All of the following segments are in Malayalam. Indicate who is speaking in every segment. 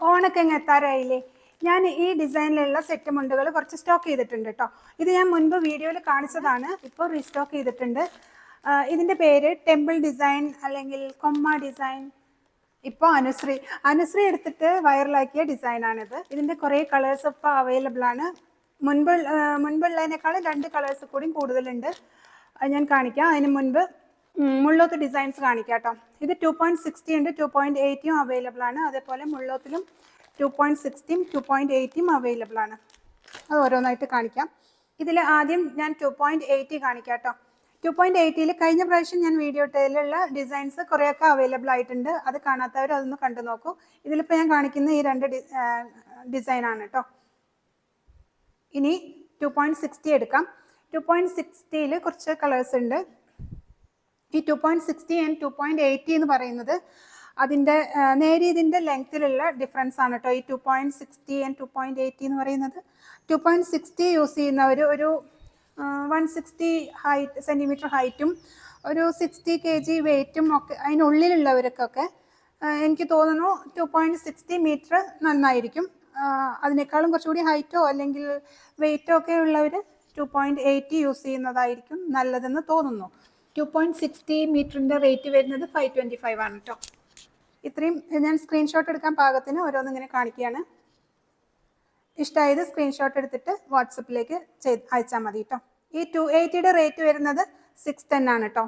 Speaker 1: ഓണൊക്കെ അങ്ങ് എത്താറായില്ലേ? ഞാൻ ഈ ഡിസൈനിലുള്ള സെറ്റ് മുണ്ടുകൾ കുറച്ച് സ്റ്റോക്ക് ചെയ്തിട്ടുണ്ട് കേട്ടോ. ഇത് ഞാൻ മുൻപ് വീഡിയോയിൽ കാണിച്ചതാണ് ഇപ്പോൾ റീസ്റ്റോക്ക് ചെയ്തിട്ടുണ്ട്. ഇതിന്റെ പേര് ടെമ്പിൾ ഡിസൈൻ അല്ലെങ്കിൽ കൊമ്മ ഡിസൈൻ. ഇപ്പോൾ അനുശ്രീ അനുശ്രീ എടുത്തിട്ട് വൈറലാക്കിയ ഡിസൈനാണിത്. ഇതിന്റെ കുറേ കളേഴ്സ് ഇപ്പോൾ അവൈലബിൾ ആണ്. മുൻപ് മുൻപുള്ളതിനേക്കാളും രണ്ട് കളേഴ്സ് കൂടിയും കൂടുതലുണ്ട്. ഞാൻ കാണിക്കാം. അതിന് മുൻപ് മുള്ളോത്ത് ഡിസൈൻസ് കാണിക്കാട്ടോ. ഇത് ടു പോയിന്റ് സിക്സ്റ്റി ഉണ്ട് ടു പോയിന്റ് എയ്റ്റിയും അവൈലബിൾ ആണ്. അതേപോലെ മുള്ളോത്തിലും ടു പോയിന്റ് സിക്സ്റ്റിയും ടു പോയിന്റ് എയ്റ്റിയും അവൈലബിൾ ആണ്. അത് ഓരോന്നായിട്ട് കാണിക്കാം. ഇതിൽ ആദ്യം ഞാൻ ടു പോയിന്റ് എയ്റ്റി കാണിക്കാട്ടോ. ടു പോയിന്റ് എയ്റ്റിയിൽ കഴിഞ്ഞ പ്രാവശ്യം ഞാൻ വീഡിയോ ഇട്ടതിലുള്ള ഡിസൈൻസ് കുറേയൊക്കെ അവൈലബിൾ ആയിട്ടുണ്ട്. അത് കാണാത്തവർ അതൊന്ന് കണ്ടു നോക്കൂ. ഇതിലിപ്പോൾ ഞാൻ കാണിക്കുന്ന ഈ രണ്ട് ഡിസൈൻ ആണ് കേട്ടോ ഇനി ടു പോയിന്റ് സിക്സ്റ്റി എടുക്കാം. ടു പോയിന്റ് സിക്സ്റ്റിയിൽ കുറച്ച് കളേഴ്സ് ഉണ്ട്. ഈ two point sixty and two point eighty എന്ന് പറയുന്നത് അതിന്റെ നേരിയതിന്റെ ലെങ്ത്തിലുള്ള ഡിഫറൻസ് ആണ് കേട്ടോ ഈ two point sixty and two point eighty എന്ന് പറയുന്നത്. ടു പോയിന്റ് സിക്സ്റ്റി യൂസ് ചെയ്യുന്ന ഒരു ഒരു വൺ സിക്സ്റ്റി ഹൈറ്റ് സെന്റിമീറ്റർ ഹൈറ്റും ഒരു സിക്സ്റ്റി കെ ജി വെയ്റ്റും ഒക്കെ അതിനുള്ളിലുള്ളവർക്കൊക്കെ എനിക്ക് തോന്നുന്നു ടു പോയിന്റ് സിക്സ്റ്റി മീറ്റർ നന്നായിരിക്കും. അതിനേക്കാളും കുറച്ചുകൂടി ഹൈറ്റോ അല്ലെങ്കിൽ വെയ്റ്റോ ഒക്കെ ഉള്ളവർ ടു പോയിന്റ് എയ്റ്റി യൂസ് ചെയ്യുന്നതായിരിക്കും നല്ലതെന്ന് തോന്നുന്നു. ടു പോയിന്റ് സിക്സ്റ്റി റേറ്റ് വരുന്നത് ഫൈവ് ട്വന്റി ഫൈവ് ആണ് കേട്ടോ ഇത്രയും ഞാൻ സ്ക്രീൻഷോട്ട് എടുക്കാൻ പാകത്തിന് ഓരോന്നിങ്ങനെ കാണിക്കുകയാണ്. ഇഷ്ടമായത് സ്ക്രീൻഷോട്ട് എടുത്തിട്ട് വാട്സപ്പിലേക്ക് ചെയ്ത് അയച്ചാൽ മതി കേട്ടോ ഈ ടു എയ്റ്റിയുടെ റേറ്റ് വരുന്നത് സിക്സ് ടെൻ ആണ് കേട്ടോ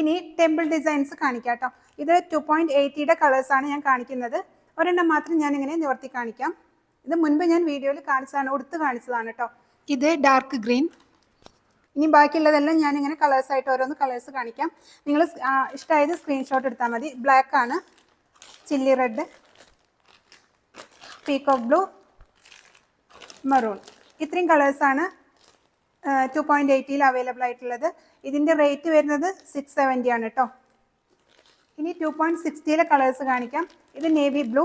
Speaker 1: ഇനി ടെമ്പിൾ ഡിസൈൻസ് കാണിക്കാം കേട്ടോ ഇത് ടു പോയിന്റ് എയ്റ്റിയുടെ ആണ് ഞാൻ കാണിക്കുന്നത്. ഒരെണ്ണം മാത്രം ഞാൻ ഇങ്ങനെ നിവർത്തി കാണിക്കാം. ഇത് മുൻപ് ഞാൻ വീഡിയോയിൽ കാണിച്ചതാണ് ഉടുത്ത് കാണിച്ചതാണ് കേട്ടോ ഇത് ഡാർക്ക് ഗ്രീൻ ഇനി ബാക്കിയുള്ളതെല്ലാം ഇങ്ങനെ കളേഴ്സ് ആയിട്ട് ഓരോന്ന് കളേഴ്സ് കാണിക്കാം. നിങ്ങൾ ഇഷ്ടമായത് സ്ക്രീൻഷോട്ട് എടുത്താൽ മതി. ബ്ലാക്ക് ആണ്. Chilli red peacock blue maroon ഇത്രയും കളേഴ്സാണ് ടു പോയിന്റ് എയ്റ്റിയിൽ അവൈലബിൾ ആയിട്ടുള്ളത്. ഇതിന്റെ റേറ്റ് വരുന്നത് സിക്സ് സെവന്റി ആണ് കേട്ടോ ഇനി ടു പോയിന്റ് സിക്സ്റ്റിയിലെ കളേഴ്സ് കാണിക്കാം. ഇത് navy blue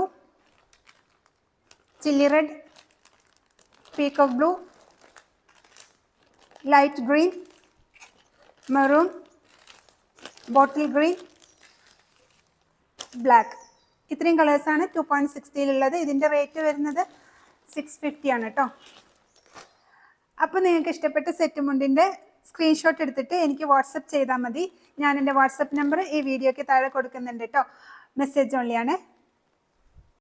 Speaker 1: chilli red peacock blue light green maroon bottle green black ഇത്രയും കളേഴ്സാണ് ടു പോയിന്റ് സിക്സ്റ്റിയിലുള്ളത് ഇതിന്റെ റേറ്റ് വരുന്നത് സിക്സ് ഫിഫ്റ്റി ആണ് കേട്ടോ അപ്പോൾ നിങ്ങൾക്ക് ഇഷ്ടപ്പെട്ട സെറ്റ് മുണ്ടിന്റെ സ്ക്രീൻഷോട്ട് എടുത്തിട്ട് എനിക്ക് വാട്സപ്പ് ചെയ്താൽ മതി. ഞാൻ എന്റെ വാട്സപ്പ് നമ്പർ ഈ വീഡിയോയ്ക്ക് താഴെ കൊടുക്കുന്നുണ്ട് കേട്ടോ മെസ്സേജ് ഓൺലിയാണ്